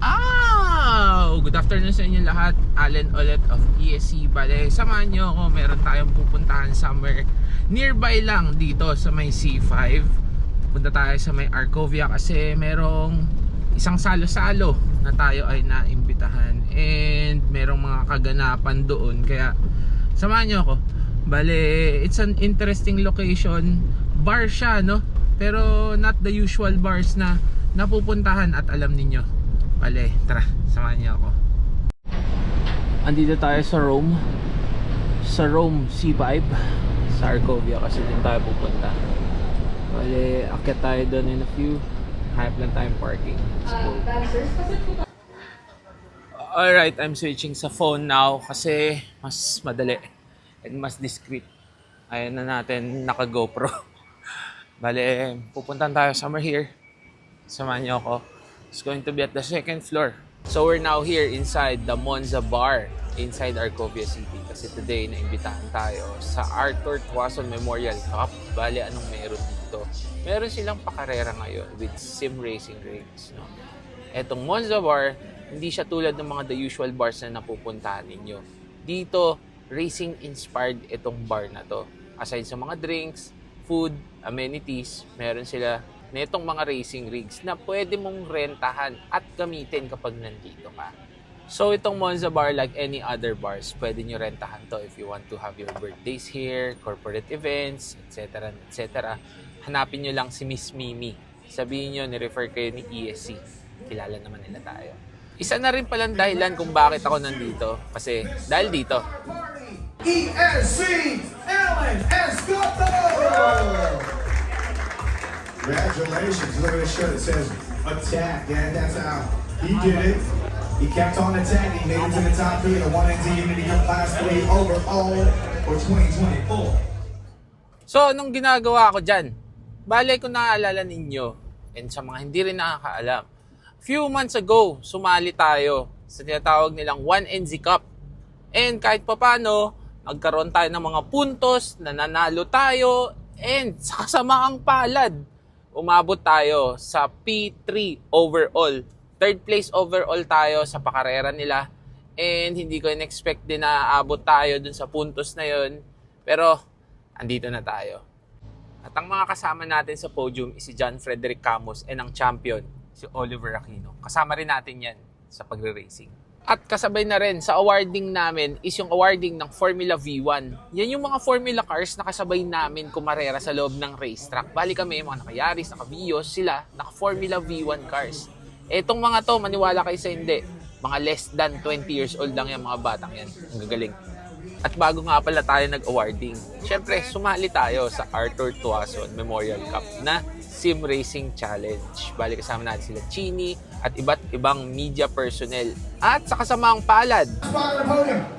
Ah! Good afternoon sa inyo lahat. Allen ulit of ESC. Bale, samahan nyo ako. Meron tayong pupuntahan somewhere nearby lang dito sa may C5. Punta tayo sa may Arcovia kasi merong isang salo-salo na tayo ay naimbitahan and merong mga kaganapan doon kaya samahan nyo ako bale it's an interesting location bar siya no pero not the usual bars na napupuntahan at alam ninyo bale tara samahan nyo ako andito tayo sa Rome sa Rome C5 sa Arcovia kasi din tayo pupunta bale akit tayo doon in a few Hanap lang tayong parking. Let's go. Alright, I'm switching sa phone now kasi mas madali and mas discreet. Ayan na natin naka GoPro. Bale, pupuntan tayo somewhere here. Samahan niyo ako. It's going to be at the second floor. So we're now here inside the Monza Bar inside Arcovia City kasi today naimbitahan tayo sa Arthur Tuason Memorial Cup. Bale, anong meron dito? Meron silang pakarera ngayon with sim racing rigs. No? Etong Monza Bar, hindi siya tulad ng mga the usual bars na napupuntahan ninyo. Dito, racing inspired itong bar na to. Aside sa mga drinks, food, amenities, meron sila na itong mga racing rigs na pwede mong rentahan at gamitin kapag nandito ka. So itong Monza Bar, like any other bars, pwede nyo rentahan to if you want to have your birthdays here, corporate events, etc. etc. Hanapin nyo lang si Miss Mimi. Sabihin nyo, ni-refer kayo ni ESC. Kilala naman nila tayo. Isa na rin palang dahilan kung bakit ako nandito. Kasi dahil dito, ESC Alan Escoto! Congratulations. Look at the shirt. It says attack. Yeah, that's how he did it. He kept on attacking, made it to the top three in the 1NT Unity Cup Class 3 overall for 2024. So, anong ginagawa ko dyan? Bale, kung naaalala ninyo, and sa mga hindi rin nakakaalam, few months ago, sumali tayo sa tinatawag nilang 1NZ Cup. And kahit papano, nagkaroon tayo ng mga puntos, nananalo tayo, and sa kasamaang palad, umabot tayo sa P3 overall. Third place overall tayo sa pakarera nila. And hindi ko in-expect din na aabot tayo dun sa puntos na yon Pero, andito na tayo. At ang mga kasama natin sa podium is si John Frederick Camus and ang champion, si Oliver Aquino. Kasama rin natin yan sa pagre-racing. At kasabay na rin sa awarding namin is yung awarding ng Formula V1. Yan yung mga Formula cars na kasabay namin kumarera sa loob ng racetrack. Bali kami, mga naka-Yaris, naka-Vios, sila, naka-Formula V1 cars. Etong mga to, maniwala kayo sa hindi, mga less than 20 years old lang yung mga batang yan. Ang gagaling. At bago nga pala tayo nag-awarding, syempre sumali tayo sa Arthur Tuason Memorial Cup na Sim Racing Challenge. Bali kasama natin sila Chini at iba't ibang media personnel. At sa kasamaang palad,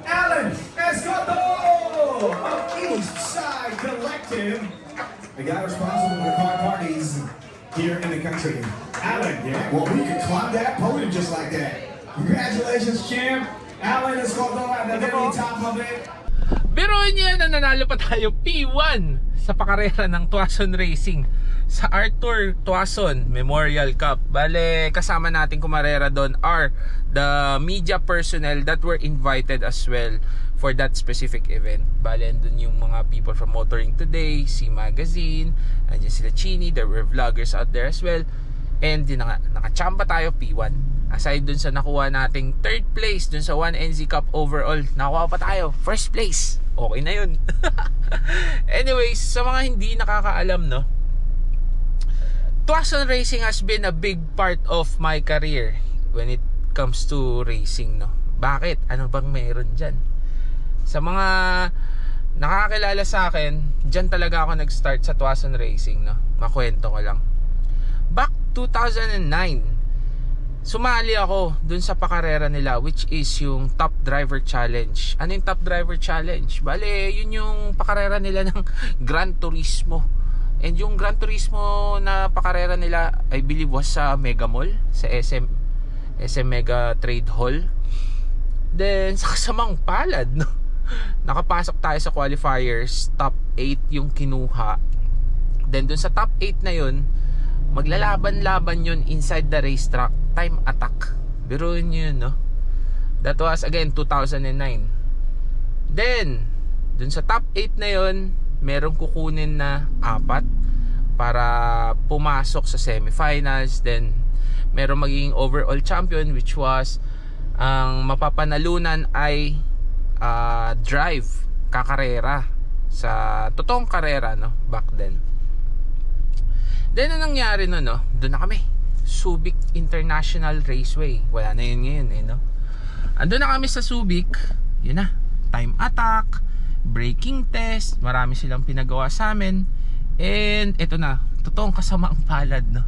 Alan Escoto of East Side Collective. The guy responsible for car parties here in the country. Alan, yeah, well, we could climb that podium just like that. Congratulations, champ. Alan Escoto at the very top of it. Pero niya na nanalo pa tayo P1 sa pakarera ng Tuason Racing sa Arthur Tuason Memorial Cup. Bale, kasama natin kumarera doon are the media personnel that were invited as well for that specific event. Bale, doon yung mga people from Motoring Today, C Magazine, nandiyan sila Chini, there were vloggers out there as well. And yun na nga, nakachamba tayo P1. Aside dun sa nakuha nating third place dun sa 1NZ Cup overall, nakuha pa tayo first place. Okay na yun. Anyways, sa mga hindi nakakaalam, no? Tuason Racing has been a big part of my career when it comes to racing, no? Bakit? Ano bang meron dyan? Sa mga nakakilala sa akin, dyan talaga ako nag-start sa Tuason Racing, no? Makwento ko lang. Back 2009, sumali ako dun sa pakarera nila which is yung Top Driver Challenge. Ano yung Top Driver Challenge? Bale, yun yung pakarera nila ng Gran Turismo. And yung Gran Turismo na pakarera nila, I believe was sa Mega Mall, sa SM SM Mega Trade Hall. Then, sa kasamang palad, no? Nakapasok tayo sa qualifiers, top 8 yung kinuha. Then, dun sa top 8 na yun, maglalaban-laban yun inside the racetrack time attack. Biruin nyo yun, no? That was again 2009. Then, dun sa top 8 na yon, merong kukunin na apat para pumasok sa semifinals. Then, merong magiging overall champion which was ang mapapanalunan ay ah, drive, kakarera sa totoong karera no back then. Then ang nangyari no no, doon na kami. Subic International Raceway. Wala na yun ngayon eh no. Andun na kami sa Subic. Yun na. Time attack, braking test, marami silang pinagawa sa amin. And ito na, totoong kasama ang palad no.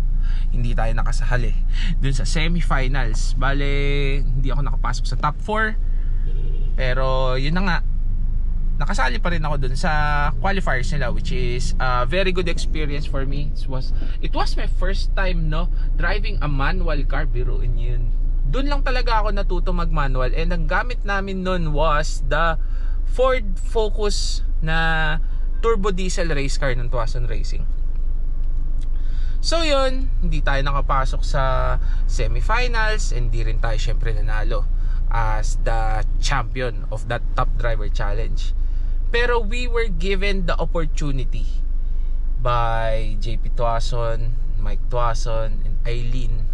Hindi tayo nakasahali dun sa semifinals. Bale, hindi ako nakapasok sa top 4. Pero yun na nga, nakasali pa rin ako dun sa qualifiers nila which is a very good experience for me. It was it was my first time no driving a manual car biruin yun. Doon lang talaga ako natuto mag-manual and ang gamit namin noon was the Ford Focus na turbo diesel race car ng Tuason Racing. So yun, hindi tayo nakapasok sa semifinals and di rin tayo syempre nanalo as the champion of that top driver challenge. Pero we were given the opportunity by JP Tuason, Mike Tuason, and Eileen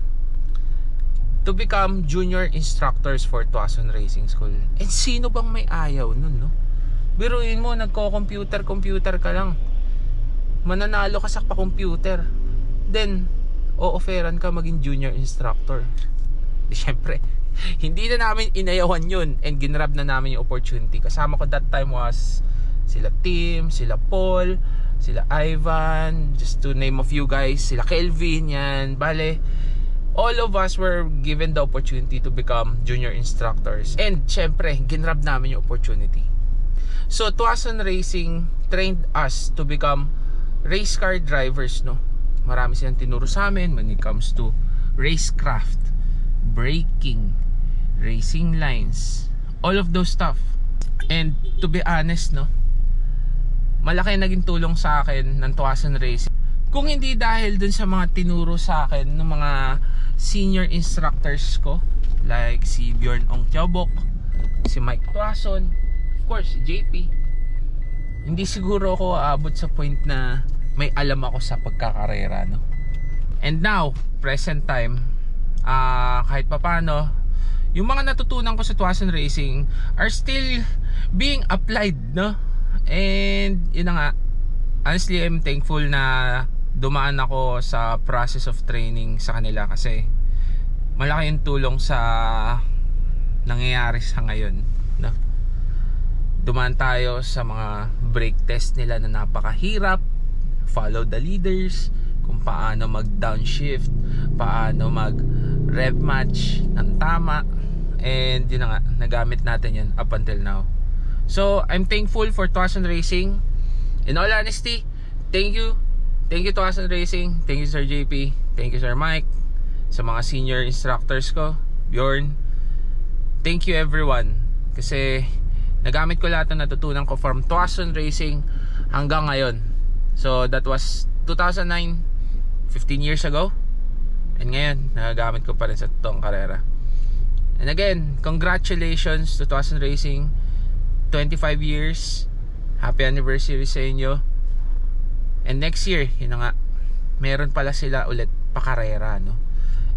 to become junior instructors for Tuason Racing School. And sino bang may ayaw nun, no? Biruin mo, nagko-computer-computer ka lang. Mananalo ka sa pa-computer. Then, o-offeran ka maging junior instructor. Di syempre, hindi na namin inayawan yun and ginrab na namin yung opportunity. Kasama ko that time was sila Tim, sila Paul, sila Ivan, just to name a few guys, sila Kelvin, yan. Bale, all of us were given the opportunity to become junior instructors. And syempre, ginrab namin yung opportunity. So, Tuason Racing trained us to become race car drivers, no? Marami silang tinuro sa amin when it comes to racecraft, braking, racing lines, all of those stuff. And to be honest, no? Malaki naging tulong sa akin ng Tuason Racing. Kung hindi dahil dun sa mga tinuro sa akin ng mga senior instructors ko, like si Bjorn Ong Tiabok, si Mike Tuason, of course, si JP, hindi siguro ako aabot sa point na may alam ako sa pagkakarera, no? And now, present time, ah kahit papano, yung mga natutunan ko sa Tuason Racing are still being applied, no? And, yun nga, honestly, I'm thankful na dumaan ako sa process of training sa kanila kasi malaki yung tulong sa nangyayari sa ngayon, no? Dumaan tayo sa mga brake test nila na napakahirap, follow the leaders, kung paano mag downshift, paano mag rev match ng tama, and yun na nga, nagamit natin yun up until now. So, I'm thankful for Tuason Racing. In all honesty, thank you. Thank you Tuason Racing. Thank you Sir JP. Thank you Sir Mike. Sa mga senior instructors ko, Bjorn. Thank you everyone. Kasi nagamit ko lahat ng natutunan ko from Tuason Racing hanggang ngayon. So, that was 2009, 15 years ago. And ngayon, nagagamit ko pa rin sa totoong karera. And again, congratulations to Tuason Racing. 25 years. Happy anniversary sa inyo. And next year, yun nga, meron pala sila ulit pakarera, no?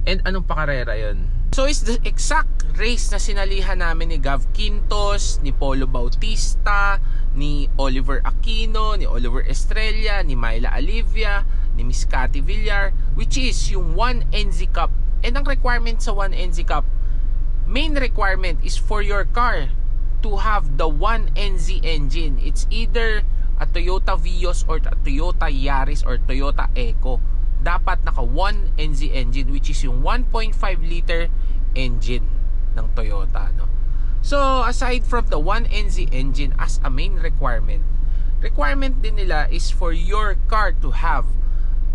And anong pakarera yon? So is the exact race na sinalihan namin ni Gav Quintos, ni Polo Bautista, ni Oliver Aquino, ni Oliver Estrella, ni Myla Olivia, ni Miss Cathy Villar, which is yung 1 NZ Cup. And ang requirement sa 1 NZ Cup, main requirement is for your car to have the 1 NZ engine. It's either a Toyota Vios or a Toyota Yaris or Toyota Eco. Dapat naka 1 NZ engine which is yung 1.5 liter engine ng Toyota. No? So, aside from the 1 NZ engine as a main requirement, requirement din nila is for your car to have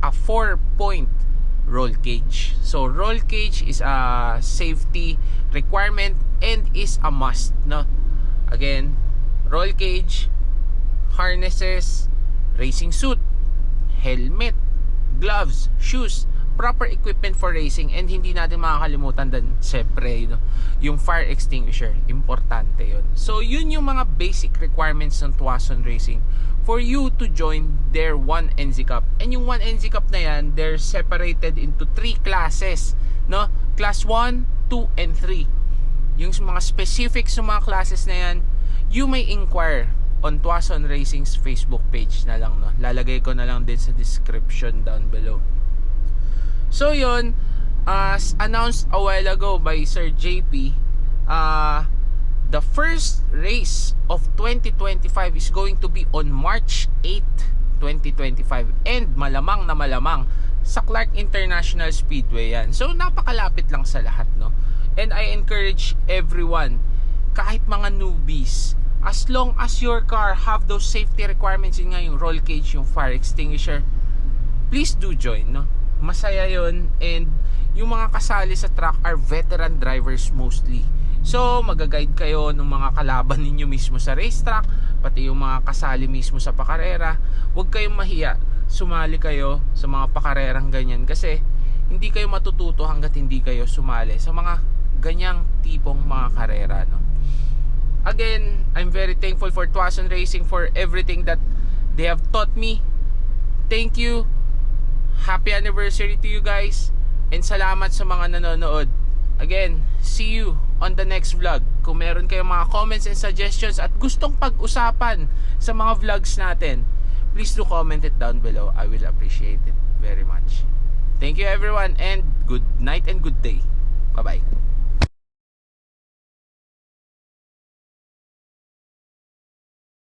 a 4-point roll cage. So, roll cage is a safety requirement and is a must. No? Again, roll cage, harnesses, racing suit, helmet, gloves, shoes, proper equipment for racing and hindi natin makakalimutan din syempre you know, yung fire extinguisher importante yun so yun yung mga basic requirements ng Tuason Racing for you to join their 1 NZ Cup. And yung 1 NZ Cup na yan they're separated into three classes no? Class 1, 2 and 3 yung mga specifics sa mga classes na yan you may inquire on Tuason Racing's Facebook page na lang no? Lalagay ko na lang din sa description down below. So yun, as announced a while ago by Sir JP, uh, the first race of 2025 is going to be on March 8, 2025 and malamang na malamang sa Clark International Speedway yan. So napakalapit lang sa lahat no. And I encourage everyone kahit mga newbies as long as your car have those safety requirements yun nga yung roll cage, yung fire extinguisher please do join no masaya yon and yung mga kasali sa track are veteran drivers mostly so magaguide kayo ng mga kalaban ninyo mismo sa racetrack pati yung mga kasali mismo sa pakarera. Huwag kayong mahiya. Sumali kayo sa mga pakarerang ganyan. Kasi hindi kayo matututo hanggat hindi kayo sumali sa mga ganyang tipong mga karera no? Again I'm very thankful for Tuason Racing for everything that they have taught me. Thank you. Happy anniversary to you guys. And salamat sa mga nanonood. Again see you on the next vlog. Kung meron kayong mga comments and suggestions at gustong pag-usapan sa mga vlogs natin please do comment it down below. I will appreciate it very much. Thank you everyone and good night and good day. Bye bye